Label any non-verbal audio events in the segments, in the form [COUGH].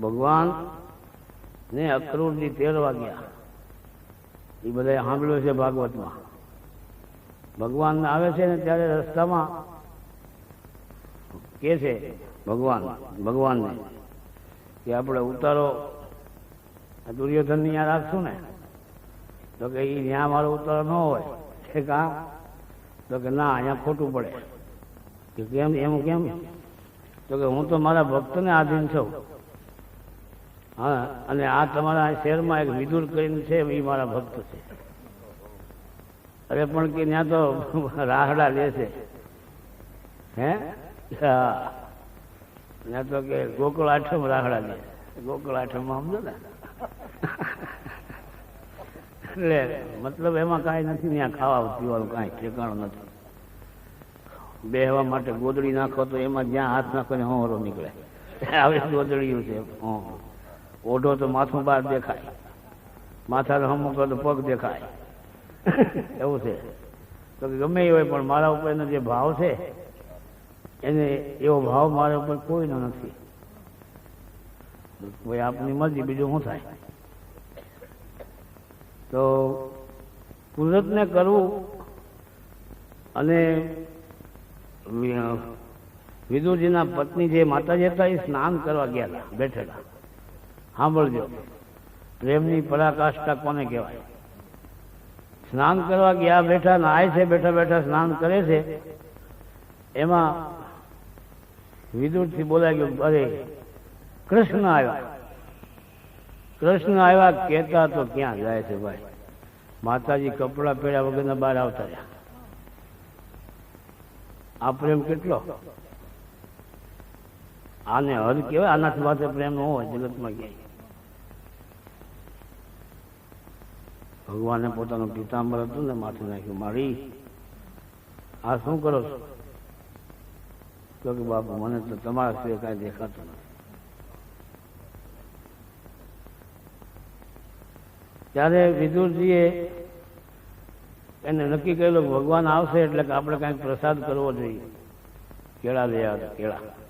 ભગવાન ને અક્રૂરજી તેરવા ગયા. એ બધા સાંભળ્યું છે ભાગવતમાં. ભગવાન આવે છે ને ત્યારે રસ્તામાં કે છે ભગવાન, ભગવાનને કે આપણે ઉતારો. દુર્યોધન ત્યાં રાખશું ને? તો કે એ ત્યાં મારો ઉતારો ન હોય છે કા? તો કે ના, અહીંયા ખોટું પડે. કે કેમ, એમ કેમ? તો કે હું તો મારા ભક્તને આધીન છું. હા, અને આ તમારા શહેરમાં એક વિદુર કરીને છે, એ મારા ભક્ત છે. અરે, પણ કે ત્યાં તો રાહડા લે છે. હા? ત્યાં તો કે ગોકુળ આઠમ રાહડા લે ગોકુળ આઠમમાં સમજો ને. એટલે મતલબ એમાં કાંઈ નથી, ત્યાં ખાવા પીવાનું કાંઈ ઠેકાણું નથી. બેહવા માટે ગોદડી નાખો તો એમાં જ્યાં હાથ નાખો ને હોરો નીકળે. આવી ગોદડીયું છે. હોં. ઓઢો તો માથું બહાર દેખાય. માથા હમ તો પગ દેખાય. એવું છે. તો ગમે એ હોય, પણ મારા ઉપરનો જે ભાવ છે, એને એવો ભાવ મારા ઉપર કોઈનો નથી. ભાઈ, આપની મરજી, બીજું શું થાય? તો કુદરતને કરવું અને વિદુરજીના પત્ની જે માતાજી હતા, એ સ્નાન કરવા ગયા હતા બેઠેલા. સાંભળજો. પ્રેમની પરાકાષ્ઠા કોને કહેવાય? સ્નાન કરવા ગયા બેઠા નાય છે, બેઠા બેઠા સ્નાન કરે છે, એમાં વિદુરથી બોલાય ગયું, અરે, કૃષ્ણ આવ્યા. કૃષ્ણ આવ્યા કહેતા તો ક્યાં જાય છે ભાઈ? માતાજી કપડાં પહેર્યા વગરના બહાર આવતા રહ્યા. આ પ્રેમ કેટલો? આને હદ કહેવાય, આનાથી વાત પ્રેમ ન હોય, જગતમાં ક્યાંય. ભગવાને પોતાનું પિતાંબર હતું ને માથે નાખ્યું, મારી, આ શું કરો છો? તો કે બાપુ, મને તો તમારા સિવાય કાંઈ દેખાતું નથી. ત્યારે વિદુરજીએ એને નક્કી કરેલું, ભગવાન આવશે એટલે કે આપણે કાંઈક પ્રસાદ કરવો જોઈએ. કેળા લઈ આવે કેળા.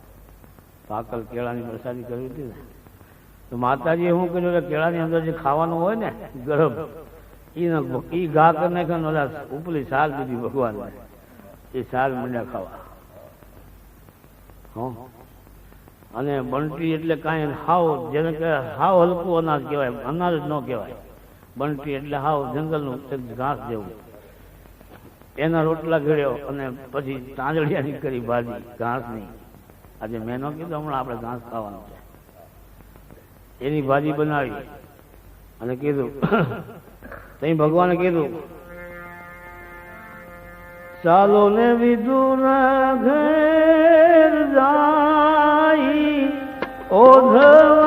પાકલ કેળાની પ્રસાદી કરી હતી ને. તો માતાજીએ શું કર્યું કે કેળાની અંદર જે ખાવાનું હોય ને, ગરમ એ ઘા કરી ઓલા ઉપલી સાર દીધી ભગવાન એ સાર મંડ્યા ખાવા. અને બંટી એટલે કાંઈ હાવ, જેને કે હાવ હલકું અનાજ કહેવાય, અનાજ ન કહેવાય. બંટી એટલે હાવ જંગલનું ઘાસ જેવું. એના રોટલા ઘડ્યો અને પછી તાંજળિયાની કરી ભાજી, ઘાસની. આજે મેં ન કીધું, હમણાં આપણે ઘાસ ખાવાનું છે. એની ભાજી બનાવી. અને કીધું, [COUGHS] તઈ ભગવાને કીધું, ચાલો ને વિદુર ઘેર જાય ઓધવજી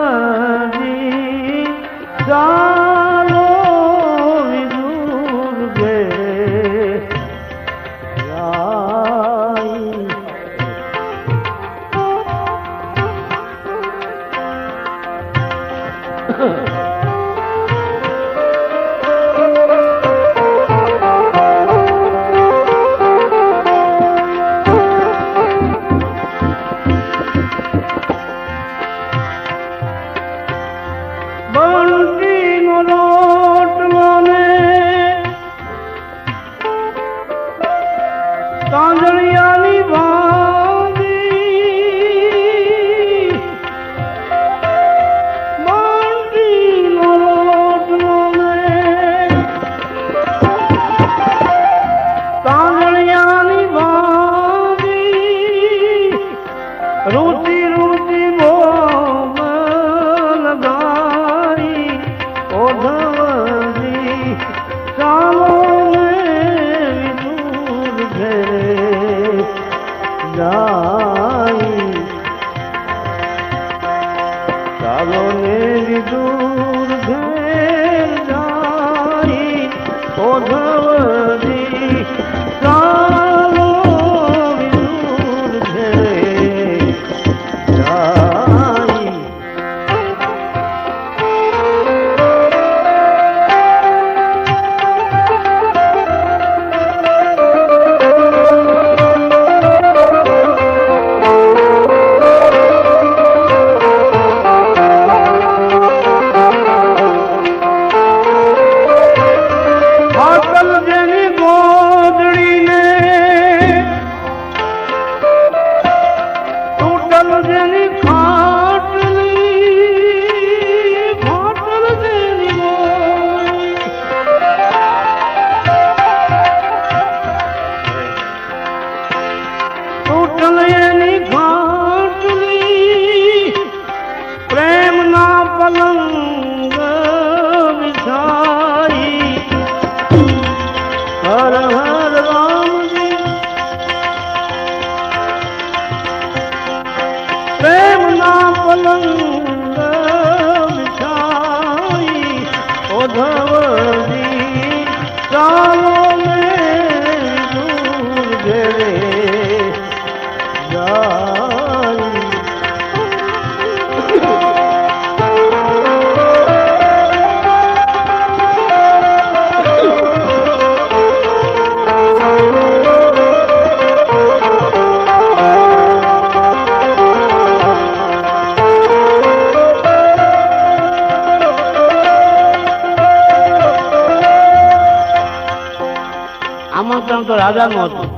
આમંત્રણ તો રાજાનું હતું.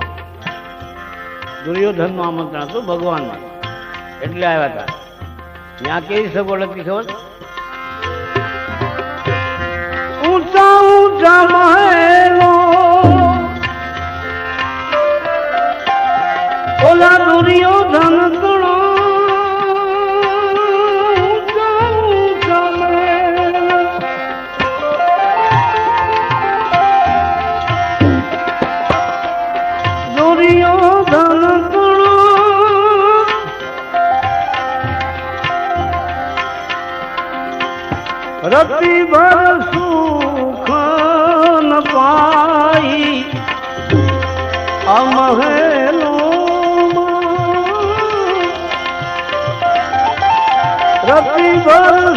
દુર્યોધનનું આમંત્રણ હતું ભગવાનનું. એટલે આવ્યા હતા ત્યાં કેવી સગવડ હતી ખબર? ઊંચા ઊંચા મહેલો. ઓલા દુર્યોધન રતિ ભર સુખ ન પાઈ અમહેલો રતિ ભર